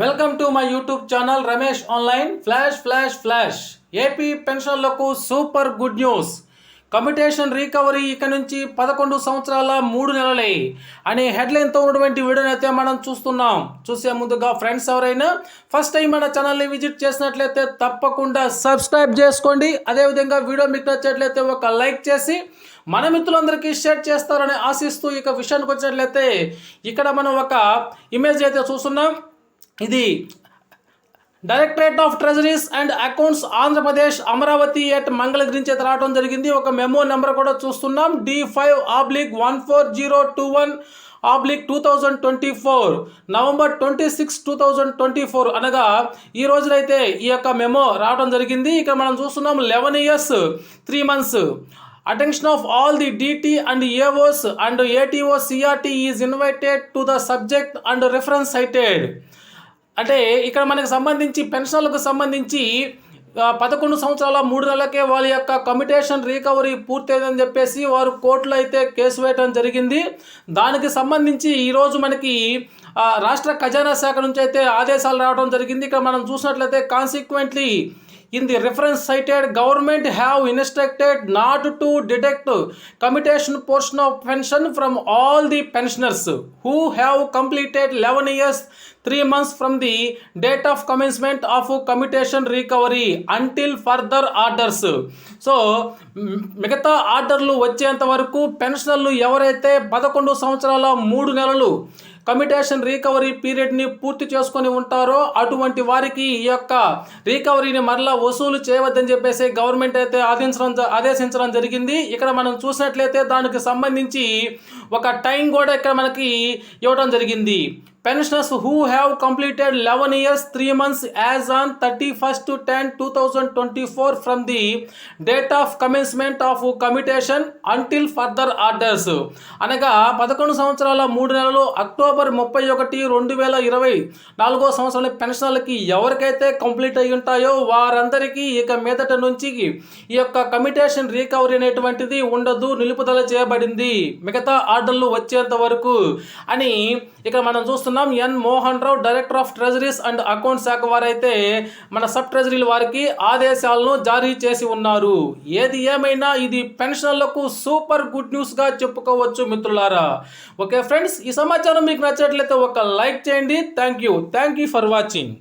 Welcome to my YouTube channel Ramesh online. Flash flash flash. AP పెన్షన్లకు super good news. Commutation recovery ఇక నుంచి పదకొండు సంవత్సరాల మూడు నెలలే అనే హెడ్లైన్తో ఉన్నటువంటి వీడియోని అయితే మనం చూస్తున్నాం. చూసే ముందుగా ఫ్రెండ్స్ ఎవరైనా ఫస్ట్ టైం మన ఛానల్ని విజిట్ చేసినట్లయితే తప్పకుండా సబ్స్క్రైబ్ చేసుకోండి. అదేవిధంగా వీడియో మీకు నచ్చినట్లయితే ఒక లైక్ చేసి మన మిత్రులందరికీ షేర్ చేస్తారని ఆశిస్తూ ఇక విషయానికి వచ్చినట్లయితే ఇక్కడ మనం ఒక ఇమేజ్ అయితే చూస్తున్నాం. ఇది Directorate of Treasuries and Accounts Andhra Pradesh Amaravati at Mangalagiri చేత అయితే రావడం జరిగింది. ఒక మెమో నెంబర్ కూడా చూస్తున్నాం. D five oblique one four zero two one oblique two thousand twenty four November twenty six two thousand twenty four అనగా ఈ రోజునైతే ఈ యొక్క మెమో రావడం జరిగింది. ఇక్కడ మనం చూస్తున్నాం eleven years three months attention of all the DT and AOs and ATO CRT is invited to the subject and reference cited అంటే ఇక్కడ మనకు సంబంధించి పెన్షన్లకు సంబంధించి పదకొండు సంవత్సరాల మూడు నెలలకే వాళ్ళ యొక్క కమిటేషన్ రికవరీ పూర్తయిందని చెప్పేసి వారు కోర్టులో అయితే కేసు వేయడం జరిగింది. దానికి సంబంధించి ఈరోజు మనకి రాష్ట్ర ఖజానా శాఖ నుంచి అయితే ఆదేశాలు రావడం జరిగింది. ఇక్కడ మనం చూసినట్లయితే consequently in the reference cited government have instructed not to detect commutation portion of pension from all the pensioners who have completed eleven years three months from the date of commencement of commutation recovery until further orders so మిగతా ఆర్డర్లు వచ్చేంత వరకు పెన్షనర్లు ఎవరైతే పదకొండు సంవత్సరాల మూడు నెలలు కమిటేషన్ రికవరీ పీరియడ్ని పూర్తి చేసుకొని ఉంటారో అటువంటి వారికి ఈ యొక్క రికవరీని మరలా వసూలు చేయవద్దని చెప్పేసి గవర్నమెంట్ అయితే ఆదేశించడం ఆదేశించడం జరిగింది. ఇక్కడ మనం చూసినట్లయితే దానికి సంబంధించి ఒక టైం కూడా ఇక్కడ మనకి ఇవ్వడం జరిగింది. Pensioners who have completed eleven years three months as on thirty first ten two thousand twenty four from the date of commencement of commutation until further orders అనగా పదకొండు సంవత్సరాల మూడు నెలలు అక్టోబర్ ముప్పై ఒకటి రెండు వేల ఇరవై నాలుగో సంవత్సరం పెన్షనర్లకి ఎవరికైతే కంప్లీట్ అయి ఉంటాయో వారందరికీ ఇక మీదట నుంచి ఈ యొక్క కమిటేషన్ రికవరీ అనేటువంటిది ఉండదు నిలుపుదల చేయబడింది. మిగతా ఆర్డర్లు వచ్చేంత వరకు అని ఇక్కడ మనం చూస్తున్నాం. N Mohan Rao director of treasuries and account శాఖ వారైతే మన సబ్ ట్రెజరీల వారికి ఆదేశాలను జారీ చేసి ఉన్నారు. ఏది ఏమైనా ఇది పెన్షన్లకు సూపర్ గుడ్ న్యూస్గా చెప్పుకోవచ్చు మిత్రులారా. ఓకే ఫ్రెండ్స్ ఈ సమాచారం మీకు నచ్చినట్లయితే ఒక లైక్ చేయండి. Thank you. Thank you for watching.